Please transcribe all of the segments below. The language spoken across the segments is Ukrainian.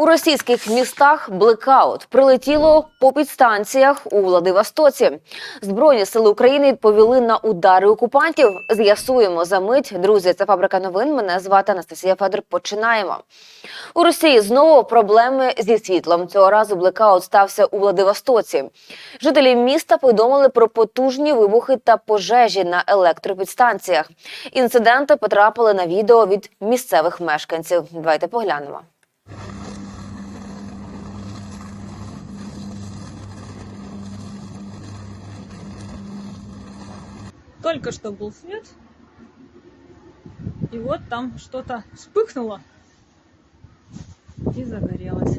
У російських містах блекаут прилетіло по підстанціях у Владивостоці. Збройні сили України відповіли на удари окупантів. З'ясуємо за мить. Друзі, це фабрика новин. Мене звати Анастасія Федор. Починаємо. У Росії знову проблеми зі світлом. Цього разу блекаут стався у Владивостоці. Жителі міста повідомили про потужні вибухи та пожежі на електропідстанціях. Інциденти потрапили на відео від місцевих мешканців. Давайте поглянемо. Только что был свет. И вот там что-то вспыхнуло и загорелось.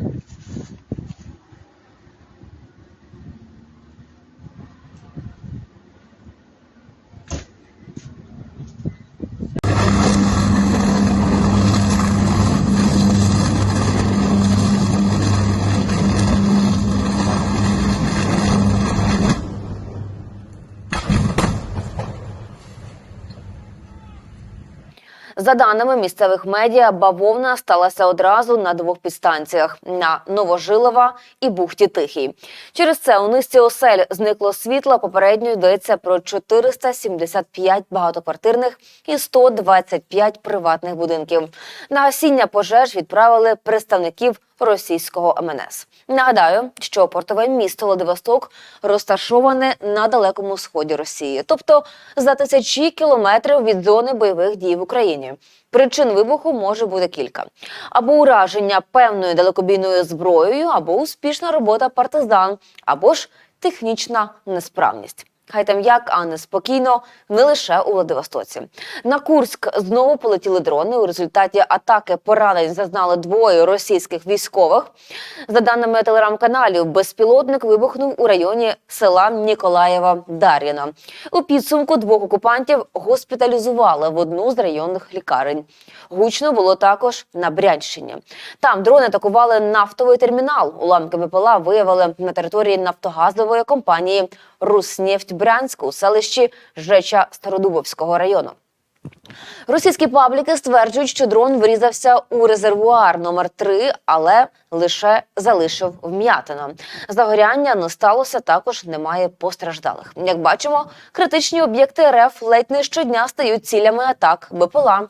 За даними місцевих медіа, бавовна сталася одразу на двох підстанціях на Новожилова і Бухті Тихій. Через це у низці осель зникло світло. Попередньо йдеться про 475 багатоквартирних і 125 приватних будинків. На гасіння пожеж відправили представників російського МНС. Нагадаю, що портове місто Владивосток розташоване на далекому сході Росії, тобто за тисячі кілометрів від зони бойових дій в Україні. Причин вибуху може бути кілька: або ураження певною далекобійною зброєю, або успішна робота партизан, або ж технічна несправність. Хай там як, а не спокійно, не лише у Владивостоці. На Курськ знову полетіли дрони. У результаті атаки поранень зазнали двоє російських військових. За даними телеграм-каналів, безпілотник вибухнув у районі села Ніколаєва Дар'їна. У підсумку двох окупантів госпіталізували в одну з районних лікарень. Гучно було також на Брянщині. Там дрони атакували нафтовий термінал. Уламки БПЛА виявили на території нафтогазової компанії Руснефть Брянськ у селищі Жеча Стародубовського району. Російські пабліки стверджують, що дрон врізався у резервуар номер 3 але лише залишив вм'ятину. Загоряння не сталося, також немає постраждалих. Як бачимо, критичні об'єкти РФ ледь не щодня стають цілями атак БПЛА.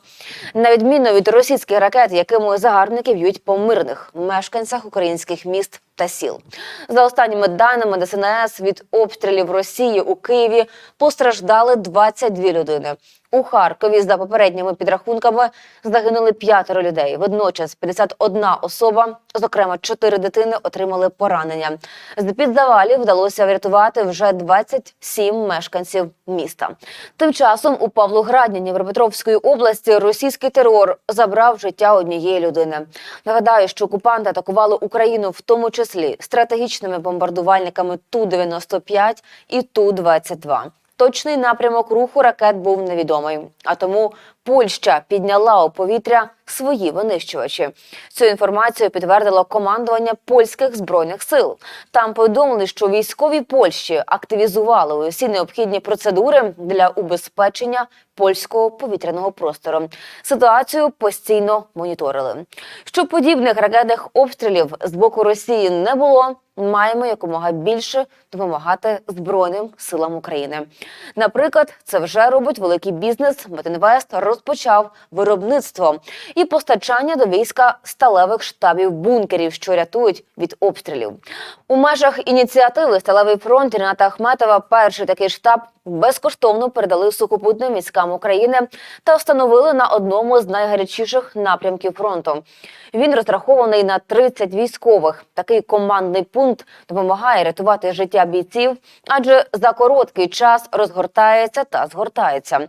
На відміну від російських ракет, якими загарбники б'ють по мирних мешканцях українських міст та сіл. За останніми даними ДСНС від обстрілів Росії у Києві постраждали 22 людини. У Харкові за попередніми підрахунками загинули п'ятеро людей. Водночас 51 особа, зокрема 4 дитини, отримали поранення. З під завалів вдалося врятувати вже 27 мешканців міста. Тим часом у Павлограді Дніпропетровської області російський терор забрав життя однієї людини. Нагадаю, що окупанти атакували Україну в тому числі стратегічними бомбардувальниками Ту-95 і Ту-22. Точний напрямок руху ракет був невідомий. А тому Польща підняла у повітря свої винищувачі. Цю інформацію підтвердило командування польських збройних сил. Там повідомили, що військові Польщі активізували усі необхідні процедури для убезпечення польського повітряного простору. Ситуацію постійно моніторили. Щоб подібних ракетних обстрілів з боку Росії не було. Маємо якомога більше допомагати збройним силам України. Наприклад, це вже робить великий бізнес. Метинвест розпочав виробництво і постачання до війська сталевих штабів бункерів, що рятують від обстрілів. У межах ініціативи Сталевий фронт Ріната Ахметова перший такий штаб безкоштовно передали сухопутним військам України та встановили на одному з найгарячіших напрямків фронту. Він розрахований на 30 військових. Такий командний пункт допомагає рятувати життя бійців, адже за короткий час розгортається та згортається.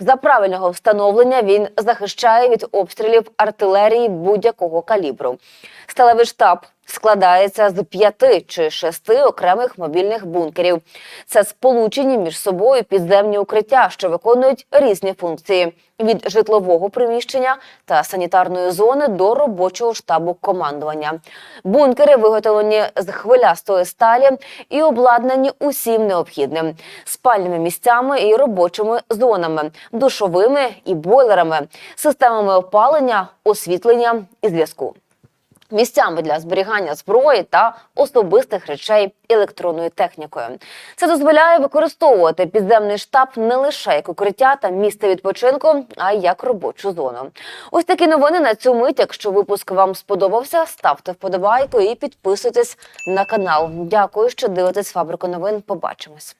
За правильного встановлення він захищає від обстрілів артилерії будь-якого калібру. Сталевий штаб складається з п'яти чи шести окремих мобільних бункерів. Це сполучені між собою підземні укриття, що виконують різні функції від житлового приміщення та санітарної зони до робочого штабу командування. Бункери виготовлені з хвилястої сталі і обладнані усім необхідним спальними місцями і робочими зонами, душовими і бойлерами, системами опалення, освітлення і зв'язку. Місцями для зберігання зброї та особистих речей електронною технікою. Це дозволяє використовувати підземний штаб не лише як укриття та місце відпочинку, а й як робочу зону. Ось такі новини на цю мить. Якщо випуск вам сподобався, ставте вподобайку і підписуйтесь на канал. Дякую, що дивитесь фабрику новин. Побачимось.